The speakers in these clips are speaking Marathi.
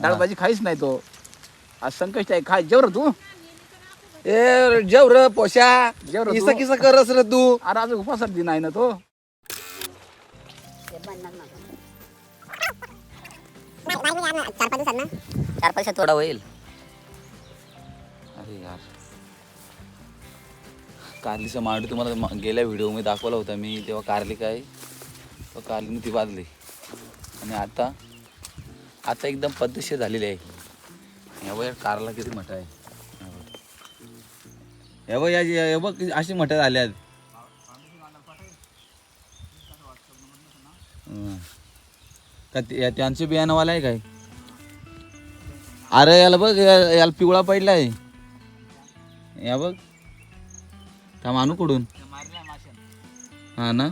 डाळभाजी खाईच नाही तो. आज संकष्ट आहे. खाय जेवर तू. ए जेव र पोशा जेव रे किस तू. किस करस र तू. अरे आज उपासात दिन आहे ना तो. चार पैसे थोडा होईल. अरे यार. कारलीचा मांडू तुम्हाला मा- गेल्या व्हिडिओमध्ये दाखवला होता मी तेव्हा कारली काय? तेव्हा कारलीने ती बांधली आणि आता? आता एकदम पद्धतशीर झालेली आहे. या या कारला किती मठ आहे? हे या बघ अशी मठ झाल्यात? आहेत का त्यांचं त्यांचे बियाणंवाला आहे काय? अरे याला बघ या- याला पिवळा पडलाय या बघ. थांब मानू कुठून? हा ना?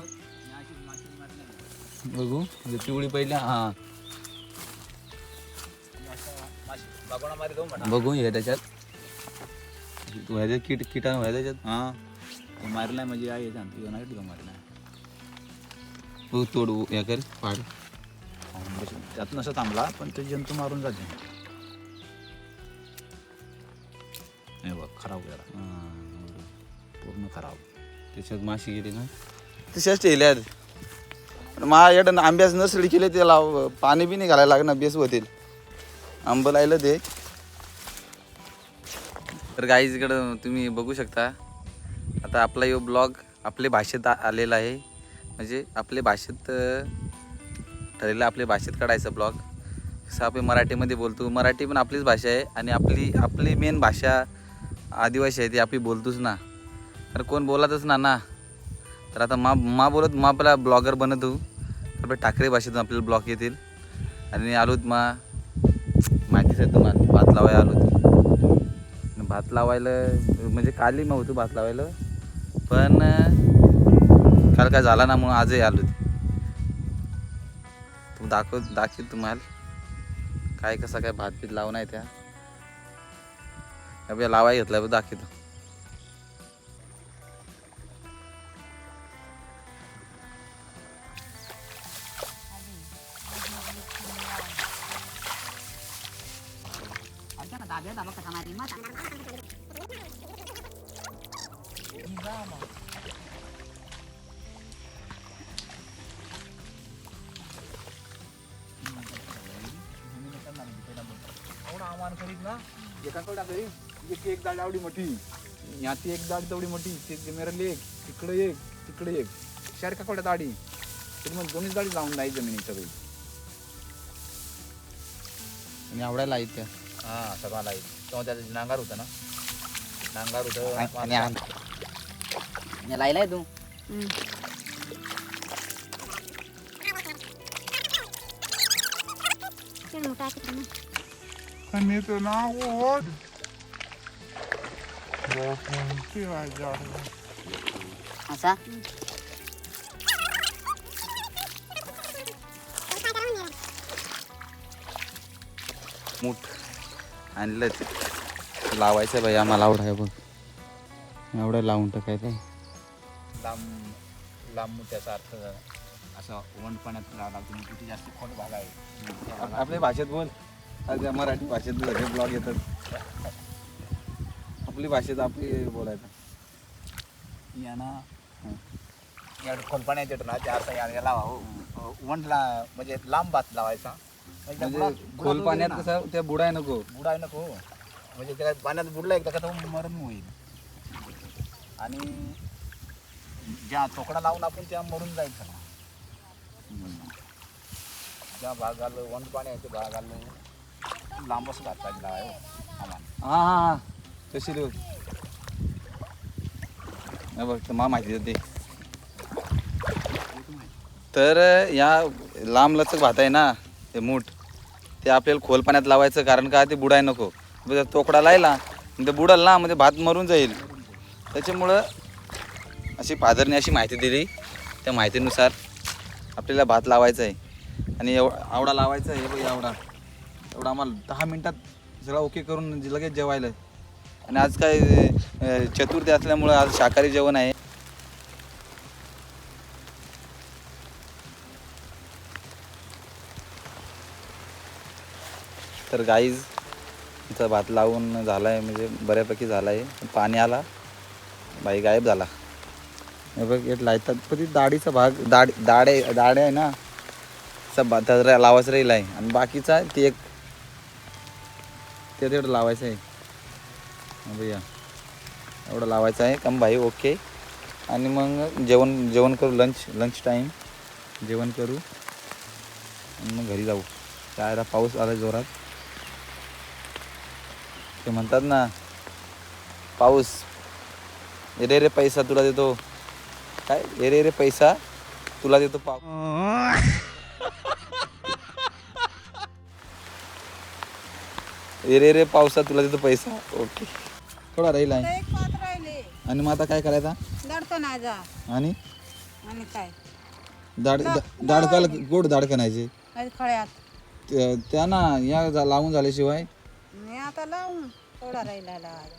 बघू. म्हणजे पिवळी पहिल्या हा. बघू हे त्याच्यात. ह्याच्यात किट किटाणू व्हाय त्याच्यात. हा. मारलाय म्हणजे आहे सांगते नाही तुला मारलाय? बघू तोड या कर पाड. त्यात नसं थांबला पण ते जंतू मारून जाते. नाही बघ खराब जरा. पूर्ण खराब. त्याच्यात माशी गेली ना? तशाच ठेवल्यात माझ्याकडं आंब्यास नसली केले त्याला पाणी बी नाही घालायला लागणार बेस होतील. आंब लायलं ते. तर गाईज इकडं तुम्ही बघू शकता. आता आपला यो ब्लॉग आपले भाषेत आलेला आहे. म्हणजे आपले भाषेत ठरलेलं आपल्या भाषेत काढायचा ब्लॉग. जसं आपण मराठीमध्ये बोलतो मराठी पण आपलीच भाषा आहे आणि आपली आपली मेन भाषा आदिवासी आहे ती आपली बोलतोच ना. तर कोण बोलतच ना ना. तर आता मा मा बोलत मा आपला ब्लॉगर बनत होऊ. आपल्या ठाकरे भाषेतून आपल्याला ब्लॉग येतील. आणि आलोत मा माहितीच आहे तुम्हाला भात लावाय आलो भात लावायला म्हणजे काली मग होतो भात लावायला. पण काल काय झाला ना म्हणून आजही आलो ते दाखव दाखव तुम्हाला. काय कसा काय भात बीत लावून आहे त्या. लावाय घेतला दाखवतो. आव्हान करीत ना एकाकडे करी एक एक दाड आवडी मोठी. याची एक दाड तेवढी मोठी ते मेरली एक तिकडे एक तिकडे एक. चार काकोड्या दाडी तरी मग दोन्ही दाडी लावून नाही जमिनी सगळी. आणि आवडायला आहेत त्या. हा सगळा लाइट तेव्हा त्याचं नांगार होतं ना? नांगार होतं. आणि आम- लायलाय तू असा? मूठ आणलं ते लावायचं बाई आम्हाला आवड आहे बघ. एवढं लावून टाकायचं लांब लांब त्याचा अर्थ असं वंड पाण्यात राहणार तुम्ही. किती जास्त खोल भाग आहे. आपल्या भाषेत बोल. आज या मराठी भाषेत सगळे ब्लॉग येतात. आपली भाषेत आपली बोलायचं. यांना या खोल पाण्यात येतो ना त्या अर्थ याला लावा. हो वंडला म्हणजे लांब भात लावायचा. म्हणजे म्हणजे बुडा- खोल बुडा पाण्यात तो कसं त्या बुडाय नको. बुडाय नको. म्हणजे त्याला पाण्यात बुडला एकदा का तो मरण होईल. आणि ज्या चोकडा लावून आपण त्या मरून जाईल सगळा ज्या भागाला वंड पाणी आहे त्या भागाला लांबच भात पाहिजे लावाय हा हा हा. तशी देऊ. नाही बघ तर मला माहिती देते. तर या लांब लचक भात आहे ना ते मूठ ते आपल्याला खोल पाण्यात लावायचं कारण का ते बुडाय नको. जर तोकडा लायला ते बुडाल ना म्हणजे भात मरून जाईल. त्याच्यामुळं अशी फादरने अशी माहिती दिली. त्या माहितीनुसार आपल्याला भात लावायचा आहे. आणि एव आवडा लावायचा आहे हे बघ आवडा. एवढं आम्हाला दहा मिनटात सगळं ओके करून लगेच जेवायला. आहे. आणि आज काय चतुर्थी असल्यामुळं आज शाकाहारी जेवण आहे. तर गाईज इथं भात लावून झाला आहे म्हणजे बऱ्यापैकी झाला आहे पाणी आला. बाई गायब झाला. हे बघ एक लायतात. पण ती दाढीचा भाग दाढ दाढे दाढे आहे ना. सब भात लावाच लावायचं राहील आहे आणि बाकीचा ते एक ते तेवढं लावायचं आहे. भैया एवढं लावायचं आहे. कम भाई ओके आणि मग जेवण जेवण करू लंच लंच टाईम जेवण करू. आणि मग घरी जाऊ. त्याला पाऊस आला जोरात. ते म्हणतात ना पाऊस. रे रे पैसा तुला देतो. काय? रे रे रे पैसा तुला देतो पाऊस रे रे पावसा तुला देतो पैसा. ओके. थोडा राहील आहे. एक पात राहिले. आणि मग आता काय करायचा? आणि? आणि काय? दाड दाडकाला गोड दाड करायचे आज खळ्यात. त्या ना या जा- लावून झाल्याशिवाय. मी आता लावून थोडा राहिला लावायला.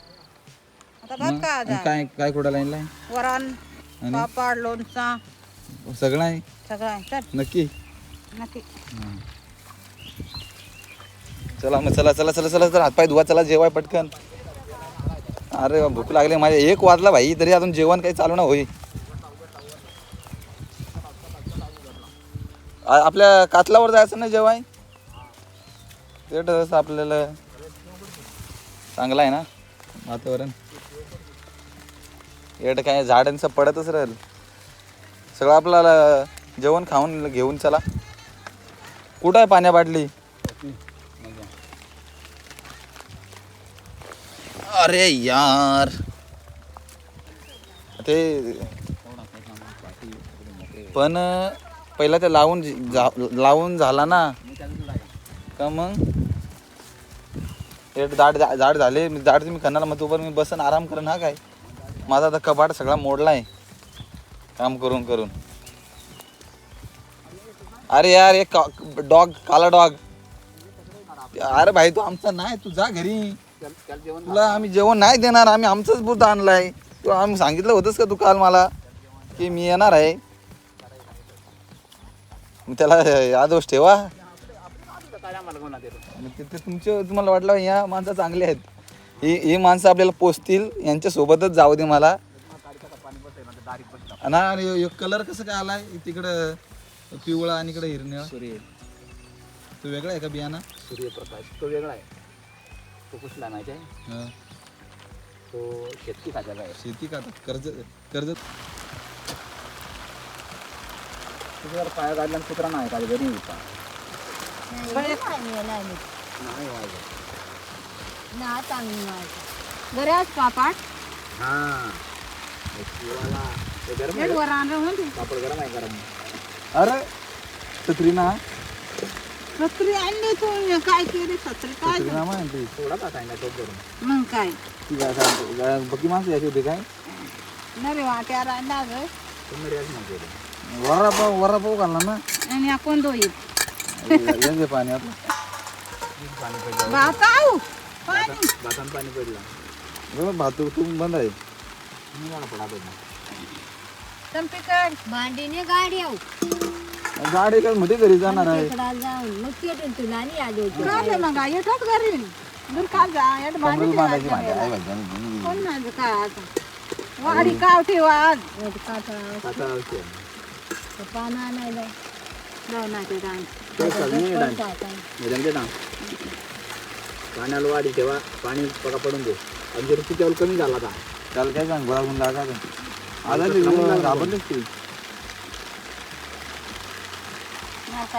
आता मग? भात का आणि जा. काय काय कुठं लाईनला वरण आणि? पापड लोणचा. सगळं आहे? सगळं आहे. चल. नक्की? नक्की. चला मग चला चला चला चला चला हातपाय धुवा चला जेवाय पटकन. अरे भूक लागली माझ्या. एक वाजला भाई तरी अजून जेवण काही चालू ना होई आपल्या कातलावर जायचं ना जेवाय? ते ठरस आपल्याला चांगलं आहे ना वातावरण? एवढं काय झाडांचं पडतच राहील. सगळं आपल्याला जेवण खाऊन घेऊन चला. कुठं आहे पाण्या बाटली? अरे यार. ते पण पहिला ते लावून जा- लावून झाला ना. का मग? हे दाट जाड झाले. मी दाट तुम्ही खाणार मग तोपर्यंत मी बसन आराम करेन हा काय? माझा आता कपाट सगळा मोडला आहे काम करून करून. अरे यार एक डॉग काला डॉग. अरे भाई तू आमचा नाही तू जा घरी. तुला आम्ही जेवण नाही देणार आम्ही आमचंच बुद्ध आणलाय. तू आम्ही सांगितलं होतंस का तू काल मला? की मी येणार आहे. मग त्याला यादोष ठेवा. आणि ते ते तुमचे तुम्हाला वाटलं या माणसं चांगले आहेत. ही ही माणसं आपल्याला पोचतील यांच्या सोबतच जाऊ दे मला. ना आणि कलर कसं काय आलाय? तिकडं पिवळा आणि इकडे हिरण्या सूर्य. तो वेगळा आहे का बियाणा? सूर्यप्रकाश. तो वेगळा आहे. तो कुठला माहिती आहे हा. तो शेतकी खात्याचा आहे. शेती का कर्ज कर्ज. पाया काढला आणि कुत्रा नाही काढला घरी होता बऱ्याच हां. ते गरम आहे. गरम अरे छत्री ना. छत्री आणली तू काय केली छत्री काय ना म्हणते थोडा का सांगा तो मग काय? ती काय सांगते काय बकी माणसं यायची होती काय? नरे वाट्याला आणला ग. तुम्ही रेस नव्हते वरा पाव वरा पाव घालला ना. आणि आपण दोई यांचे पाणी आपलं. पाणी पडलं पाणी. भातान पाणी पडलं. बरं भात तू बंद आहे. मी मला पडा पडला भांडीने गाडी आऊ. गाडी काय मध्ये घरी जाणार आहे? तिकडा जाऊन मग पेटून तुला आणि आलो काय मग? येतात घरी. दूर का जा येत भांडी कमरेला बांधायची ठेवायची भांडी मला. आहे भाई. कोण माझं काय आता? वाडी काव ठेवा आज. काटा आता औषध पाना आणायला जाऊ ना ते डान तो सगळी डान म्हणजे ना पाण्याला वाढी ठेवा पाणी पका पडून दे. आणि जर तिच्यावर कमी झाला का? त्याला काय सांग? गोळा गुंडा का आता घाबरलेच ते.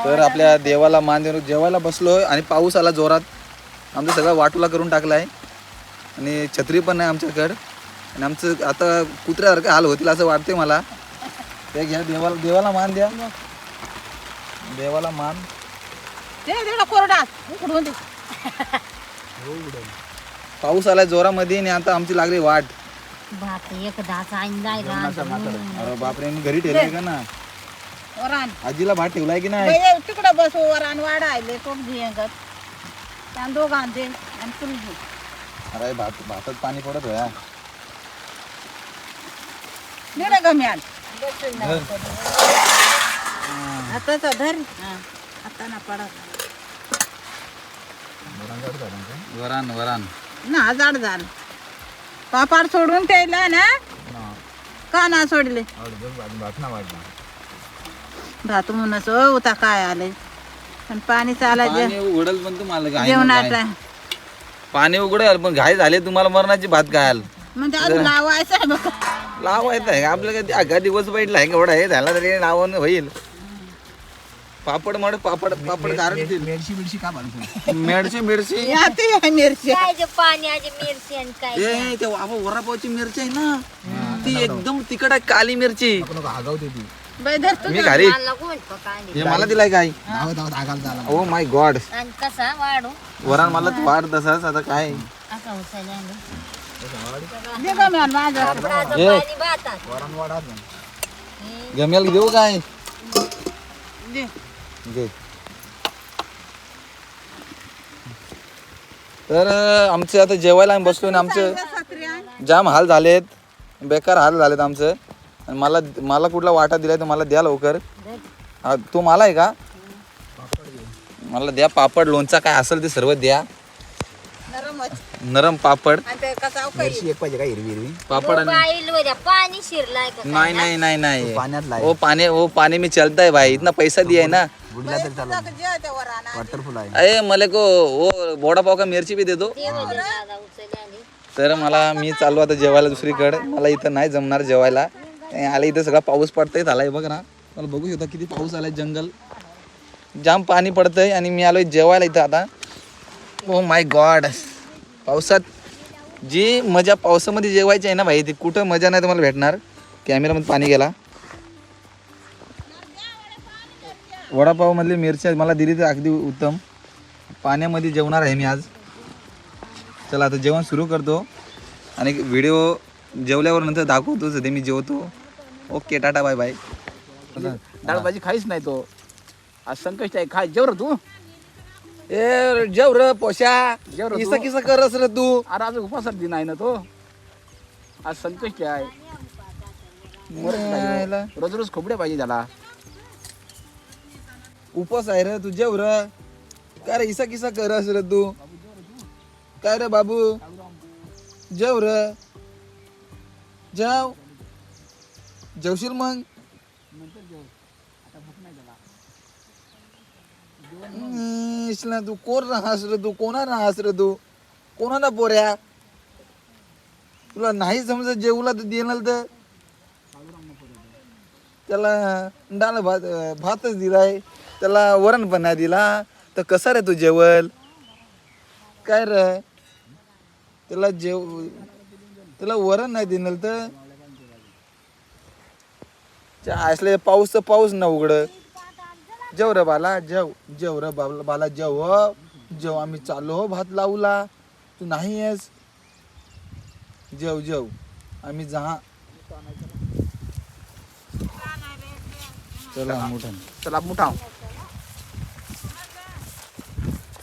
तर आपल्या देवाला मान देऊन जेवायला बसलोय आणि पाऊस आला जोरात. आमचं सगळं वाटूला करून टाकला आहे. आणि छत्री पण नाही आमच्याकडं. आणि आमचं आता कुत्र्यासारखं हाल होतील असं वाटते मला. ते घ्या देवाला देवाला मान द्या. देवाला मान. कोरडा. पाऊस आला जोरामध्ये आणि आता आमची लागली वाट. भात एक दाचा अरे बापरे मी घरी ठेवलंय का ना? वरान. आजीला भात ठेवलाय की नाही? तिकडं बसू वरान वाढायले तो घेंगत त्या दोघां दे आणि अरे भात भातात पाणी पडत होया निडा गम्यान आता तर धर. हा आता ना पडत वरान वरान ना जाड झालं. पापाड सोडून ठेवला ना? का ना सोडले? भात ना वाढला. भात म्हणूनच उता काय आले पण पाणी चालायचं पाणी उघडल पण तुम्हाला घाई जेवणात. पाणी उघडल पण घाई झाले तुम्हाला मरणाची भात घाल म्हणजे अजून लावायचं आहे बघा. लावायचं आहे. आपलं काय अगा दिवस बैठला आहे एवढा हे झाला तरी लावून होईल. पापड मड पापड पापड कारण मिरची मिरची का बांधतो मिरची मिरची. या ते आहे मिरची. काय जे पाणी आहे मिरची आणि काय ए ते बाबा वरापावची मिरची आहे ना. ती एकदम तिखट आहे काली मिरची. नको आगावते ती. बाई धर तू मी घरी. मला कोण पकाने हे मला दिलाय काय? धावत धावत आगाल झाला ओ माय गॉड. आणि कसा? वाढू? वरान मला वाढ तसाच आता काय? असा दे माझं पाणी भातात. वरण. गमेल देऊ काय? दे. घे. तर अं, आमचे आता जेवायला आम्ही बसलो आणि आमचं. जाम हाल झालेत. बेकार हाल झालेत आमचं. आणि मला मला कुठला वाटा दिलाय तर मला द्या लवकर. हा तो मला आहे का? मला द्या पापड लोणचा काय असेल ते सर्व द्या. नरमच. नरम पापड. ते. मिरची एक पाहिजे का हिरवी हिरवी? पापड आणि बाईल वऱ्या पाणी शिरलाय का नाही नाही नाही नाही. पाण्यात लाय. ओ पाणी ओ पाणी में चलता है भाई इतना पैसा दिया है ना. बुडला तरी चालू ते. वॉटरफुल आहे. अरे मला को वो बोडा पाव का मिरची भी दे दो दादा उचलल्याने तर मला मी चाललो आता जेवायला दुसरीकडे. मला इथं नाही जमणार जेवायला. ते आलं इथं सगळा पाऊस पडतंय झालाय बघ ना. मला बघू शकता किती पाऊस आलाय जंगल. जाम पाणी पडतंय आणि मी आलोय जेवायला इथं आता. ओ माय गॉड पावसात जी मजा पावसामध्ये जेवायची आहे ना भाई ती कुठं मजा नाही तुम्हाला भेटणार. कॅमेरामध्ये पाणी गेला. वडापाव मधली मिरची मला दिली तर अगदी उत्तम. पाण्यामध्ये जेवणार आहे मी आज. चला आता जेवण सुरू करतो. आणि व्हिडिओ जेवल्यावर नंतर दाखवतो सध्या मी जेवतो. Okay tata bye bye. डाळ भाजी खाईच नाही तो. आज संकष्ट आहे खाय जेवर तू. ए जेव र पोशा. जेव रे किसा. किसा करस र तू. अरे आज उपासात दिन आहे ना तो. आज संकष्ट आहे. मरत नाही यायला. रोज रोज खोबड्या पाहिजे त्याला. उपास आहे रे तू जेव र. काय रे इसा किसा करस र तू? काय रे बाबू? जेव र. जेव. जेवशील मग? हम्म, तू. कोण राहस रे तू? कोणा राहस रे तू? कोणाला पोऱ्या? तुला नाही समजा जेवला तर देणार तर. त्याला डाळ भात भातच दिलाय. त्याला वरण पण नाही दिला. तर कसा रे तू जेवल? काय रे? त्याला जेव त्याला वरण नाही देणार तर? असले पाऊस तर पाऊस ना उघडं. जेव रे बाला जेव जेव रे बाला बाला जेव जेव आम्ही चाललो हो भात लावला. तू नाही आहेस? जेव जेव. आम्ही जहा. चला मोठा. चला मोठा.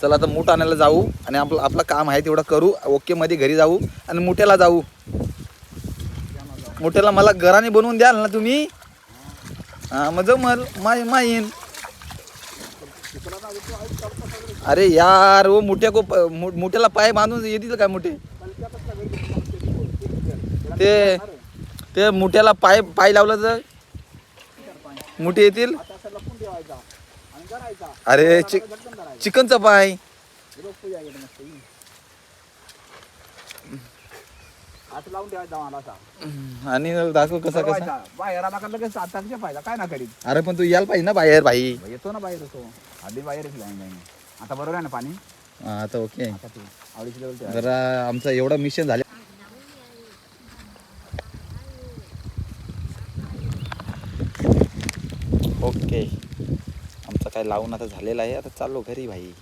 चला आता मूठ आणायला जाऊ आणि आपलं आपलं काम आहे तेवढं करू. ओके मध्ये घरी जाऊ आणि मुठ्याला जाऊ. मुठ्याला मला घराने बनवून द्याल ना तुम्ही? हा मग जमल माय माईन अरे यार वो मोठ्या को प- मु- पाय बांधून येतील काय मोठे? ते ते मुठ्याला पाय पाय लावलं तर मुठे येतील? अरे चिकनचा पाय. असं लावून ठेवायचा मला असा. आणि दाखव कसा कसा. बाहेर आला का लगेच आताच्या पाहिजे काय ना करीत? अरे पण तू यायला पाहिजे ना बाहेर भाई. येतो ना बाहेर तो आधी बाहेरच लाईन लाईन. आता बरोबर आहे ना पाणी? हा, आता ओके. आता तू आवडीची लेवल ठेवा. जरा आमचा एवढा मिशन झाले. ओके. आमचा काय लावून आता झालेला आहे. आता चाललो घरी भाई.